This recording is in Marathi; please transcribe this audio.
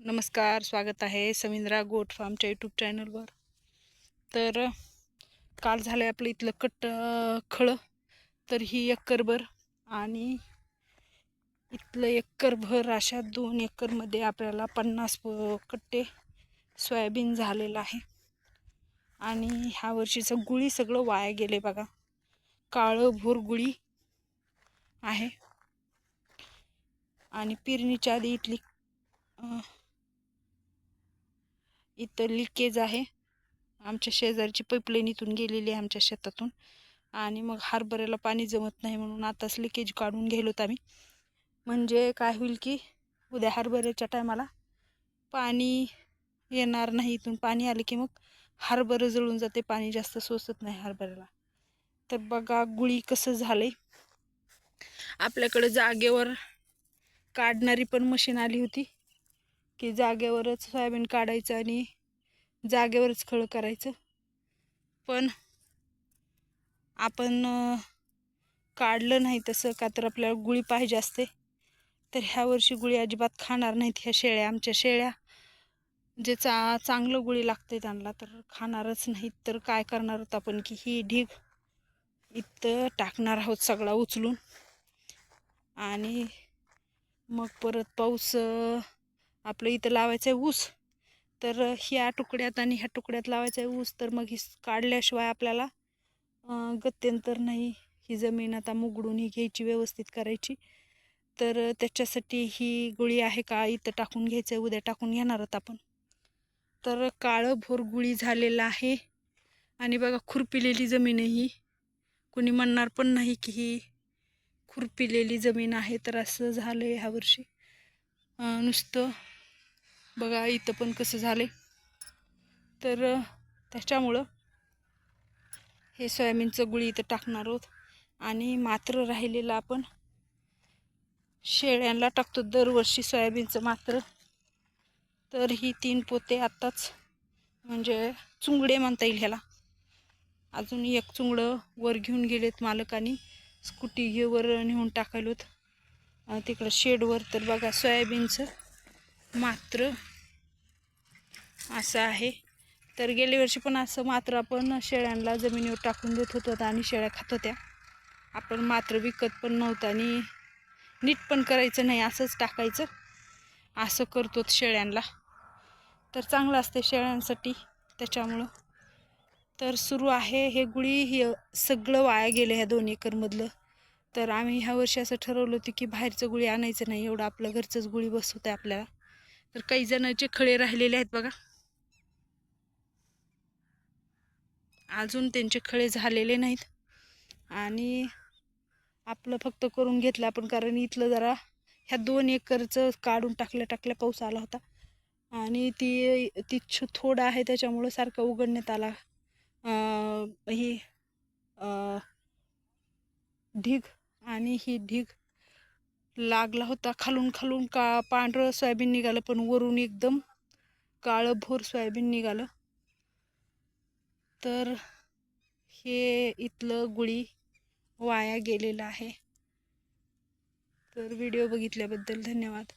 नमस्कार स्वागत आहे समिंद्रा गोट फार्मच्या यूट्यूब चॅनलवर तर काल झालं आहे आपलं इथलं कट खळं तर ही एकरभर आणि इथलं एकरभर अशा दोन एकरमध्ये आपल्याला पन्नास कट्टे सोयाबीन झालेलं आहे. आणि ह्या वर्षीचं गुळी सगळं वाया गेले बघा. काळं भोर गुळी आहे. आणि पेरणीच्या आधी इथली इथं लिकेज आहे. आमच्या शेजारची पाईपलाईन इथून गेलेली आहे आमच्या शेतातून. आणि मग हरभऱ्याला पाणी जमत नाही म्हणून आताच लिकेज काढून गेलोत आम्ही. म्हणजे काय होईल की उद्या हरभऱ्याच्या टायमाला पाणी येणार नाही. इथून पाणी आलं की मग हरभरं जळून जाते. पाणी जास्त सोसत नाही हरभऱ्याला. तर बघा गुळी कसं झालं आहे आपल्याकडं जागेवर काढणारी पण मशीन आली होती. की जागेवरच सोयाबीन काढायचं आणि जागेवरच खळं करायचं. पण आपण काढलं नाही तसं का तर आपल्याला गुळी पाहिजे असते. तर ह्या वर्षी गुळी अजिबात खाणार नाहीत ह्या शेळ्या. आमच्या शेळ्या जे चा चांगलं गुळी लागते त्यांना तर खाणारच नाहीत. तर काय करणार आहोत आपण की ही ढीग इथं टाकणार आहोत सगळा उचलून. आणि मग परत पाऊस आपलं इथं लावायचं आहे ऊस तर ह्या तुकड्यात आणि ह्या तुकड्यात लावायचा आहे ऊस तर मग ही काढल्याशिवाय आपल्याला गत्यंतर नाही. ही जमीन आता मुगडून ही घ्यायची व्यवस्थित करायची. तर त्याच्यासाठी ही गुळी आहे का इथं टाकून घ्यायचं आहे उद्या टाकून घेणार आहोत आपण. तर काळं भोर गुळी झालेलं आहे. आणि बघा खुरपिलेली जमीन आहे ही. कुणी म्हणणार पण नाही की ही खुरपिलेली जमीन आहे तर असं झालं आहे ह्यावर्षी नुसतं बघा इथं पण कसं झालं तर त्याच्यामुळं हे सोयाबीनचं गुळी इथं टाकणार आहोत. आणि मात्र राहिलेलं आपण शेळ्यांना टाकतो दरवर्षी सोयाबीनचं मात्र. तर ही तीन पोते आत्ताच म्हणजे चुंगडे म्हणता येईल ह्याला. अजून एक चुंगडं वर घेऊन गेलेत मालकांनी. स्कूटी घे वर नेऊन टाकायलोत. तिकडं शेडवर. तर बघा सोयाबीनचं मात्र असं आहे. तर गेल्या वर्षी पण असं मात्र आपण शेळ्यांना जमिनीवर टाकून देत होतो आणि शेळ्या खात होत्या. आपण मात्र विकत पण नव्हतं आणि नीट पण करायचं नाही असंच टाकायचं. असं करतो शेळ्यांना. तर चांगलं असते शेळ्यांसाठी त्याच्यामुळं. तर सुरू आहे हे गुळी हे सगळं वाया गेलं ह्या दोन एकरमधलं. तर आम्ही ह्या वर्षी असं ठरवलं होतं की बाहेरचं गुळी आणायचं नाही एवढं आपलं घरचंच गुळी बसवतं आहे आपल्याला. तर काही जणांचे खळे राहिलेले आहेत बघा. अजून त्यांचे खळे झालेले नाहीत. आणि आपलं फक्त करून घेतलं आपण कारण इथलं जरा ह्या दोन एकरचं काढून टाकल्या टाकल्या पाऊस आला होता. आणि ती ती छ थोडं आहे त्याच्यामुळं सारखं उघडण्यात आला. ही ढीग आणि ही ढीग लागला होता खालून खालून. का पांढरं सोयाबीन निघालं पण वरून एकदम काळं भोर सोयाबीन निघालं. तर हे इथलं गुळी वाया गेलेलं आहे. तर व्हिडिओ बघितल्याबद्दल धन्यवाद.